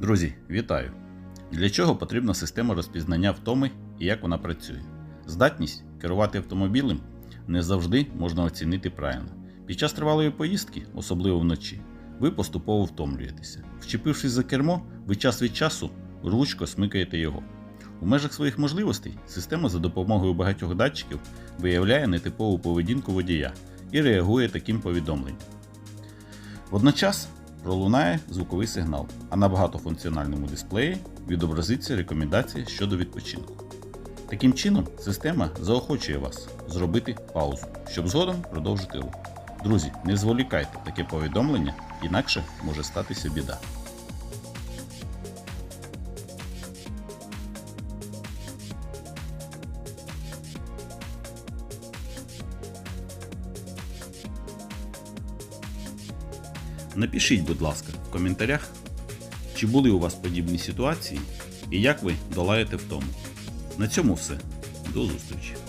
Друзі, вітаю! Для чого потрібна система розпізнання втоми і як вона працює? Здатність керувати автомобілем не завжди можна оцінити правильно. Під час тривалої поїздки, особливо вночі, ви поступово втомлюєтеся. Вчепившись за кермо, ви час від часу ручко смикаєте його. У межах своїх можливостей система за допомогою багатьох датчиків виявляє нетипову поведінку водія і реагує таким повідомленням. Водночас пролунає звуковий сигнал, а на багатофункціональному дисплеї відобразиться рекомендація щодо відпочинку. Таким чином, система заохочує вас зробити паузу, щоб згодом продовжити рух. Друзі, не зволікайте таке повідомлення, інакше може статися біда. Напишіть, будь ласка, в коментарях, чи були у вас подібні ситуації і як ви долаєте втому. На цьому все. До зустрічі!